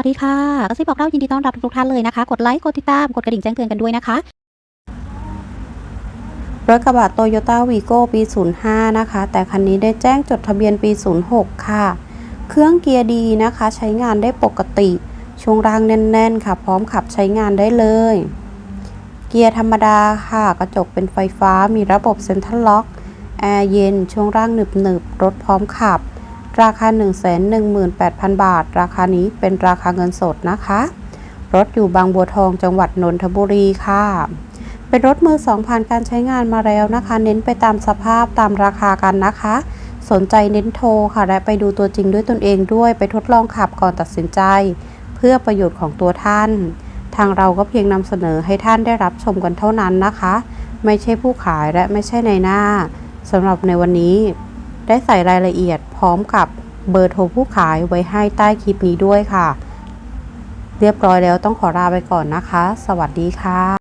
วัสดีค่ะกระซิบบอกเล่ายินดีต้อนรับทุกท่านเลยนะคะ กดไลค์ กดติดตาม กดกระดิ่งแจ้งเตือนกันด้วยนะคะ รถกระบะโตโยต้าวีโก้ปี 05 นะคะ แต่คันนี้ได้แจ้งจดทะเบียนปี 06 ค่ะ เครื่องเกียร์ดีนะคะ ใช้งานได้ปกติ ช่วงล่างแน่น ๆ ค่ะ พร้อมขับใช้งานได้เลย เกียร์ธรรมดาค่ะ กระจกเป็นไฟฟ้า มีระบบเซ็นทรัลล็อก แอร์เย็น ช่วงล่างหนึบๆ รถพร้อมขับ ราคา 118,000 บาท ราคานี้เป็นราคาเงินสดนะคะ รถอยู่บางบัวทองจังหวัดนนทบุรีค่ะ เป็นรถมือสองผ่านการใช้งานมาแล้วนะคะ เน้นไปตามสภาพตามราคากันนะคะ สนใจเน้นโทรค่ะ และไปดูตัวจริงด้วยตนเองด้วยไปทดลองขับก่อนตัดสินใจ เพื่อประโยชน์ของตัวท่าน ทางเราก็เพียงนำเสนอให้ท่านได้รับชมกันเท่านั้นนะคะ ไม่ใช่ผู้ขายและไม่ใช่ในหน้าสำหรับในวันนี้ ได้ใส่รายละเอียดพร้อมกับเบอร์โทรผู้ขายไว้ให้ใต้คลิปนี้ด้วยค่ะ เรียบร้อยแล้วต้องขอลาไปก่อนนะคะ สวัสดีค่ะ